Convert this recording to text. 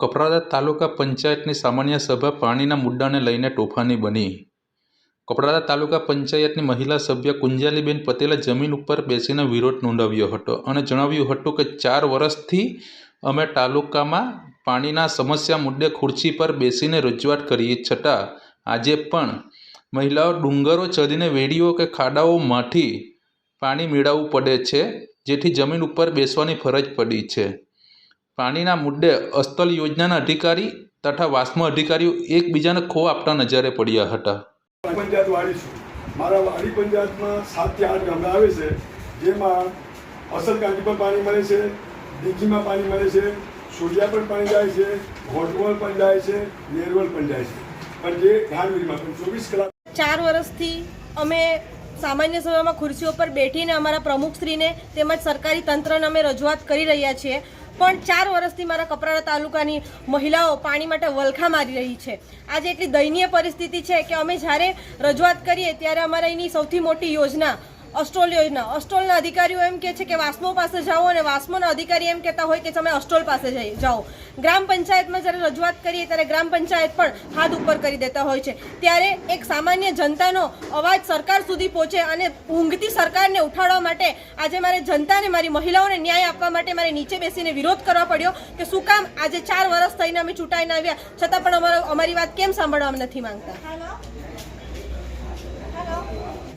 કપરાડા તાલુકા પંચાયતની સામાન્ય સભા પાણીના મુદ્દાને લઈને તોફાની બની. કપરાડા તાલુકા પંચાયતની મહિલા સભ્ય કુંજાલીબેન પટેલે જમીન ઉપર બેસીને વિરોધ નોંધાવ્યો હતો અને જણાવ્યું હતું કે ચાર વર્ષથી અમે તાલુકામાં પાણીના સમસ્યા મુદ્દે ખુરશી પર બેસીને રજૂઆત કરીએ છતાં આજે પણ મહિલાઓ ડુંગરો ચડીને વેડીઓ કે ખાડાઓમાંથી પાણી મેળવવું પડે છે, જેથી જમીન ઉપર બેસવાની ફરજ પડી છે. પાણીના મુદ્દે અસ્તલ યોજનાના અધિકારી તથા વાસ્મો અધિકારીઓ એકબીજાને ખો આપતા નજરે પડ્યા હતા. પંચાયત વાડી છું. મારા વાડી પંચાયતમાં સાતથી આઠ ગામડા આવે છે જેમાં અસલ પણ પર પાણી મળે છે ડીગીમાં પાણી મળે છે સૂર્યા પણ પાણી જાય છે ઘોટવલ પણ જાય છે નેરવલ પણ જાય છે. પણ જે ધાનવીરમાં પણ ચોવીસ કલાક ચાર વર્ષથી અમે સામાન્ય સભામાં ખુરશીઓ પર બેઠીને અમારા પ્રમુખશ્રીને તેમજ સરકારી તંત્રને અમે રજૂઆત કરી રહ્યા છીએ. પણ ચાર વર્ષથી મારા કપરાડા તાલુકાની મહિલાઓ પાણી માટે વલખા મારી રહી છે. આજે એટલી દયનીય પરિસ્થિતિ છે કે અમે જ્યારે રજૂઆત કરીએ ત્યારે અમારા એની સૌથી મોટી યોજના અસ્ટોલ યોજના. અસ્ટોલના અધિકારીઓ એમ કહે છે કે વાસ્મો પાસે જાઓ અને વાસ્મોના અધિકારી એમ કહેતા હોય કે તમે અસ્ટોલ પાસે જઈ જાઓ. ગ્રામ પંચાયતમાં જ્યારે રજૂઆત કરીએ ત્યારે ગ્રામ પંચાયત પણ હાથ ઉપર કરી દેતા હોય છે. ત્યારે એક સામાન્ય જનતાનો અવાજ સરકાર સુધી પહોંચે અને ઊંઘતી સરકારને ઉઠાડવા માટે આજે મારે જનતાને, મારી મહિલાઓને ન્યાય આપવા માટે મારે નીચે બેસીને વિરોધ કરવા પડ્યો કે શું કામ આજે ચાર વર્ષ થઈને અમે ચૂંટાઈને આવ્યા. છતાં પણ અમારો અમારી વાત કેમ સાંભળવા નથી માંગતા?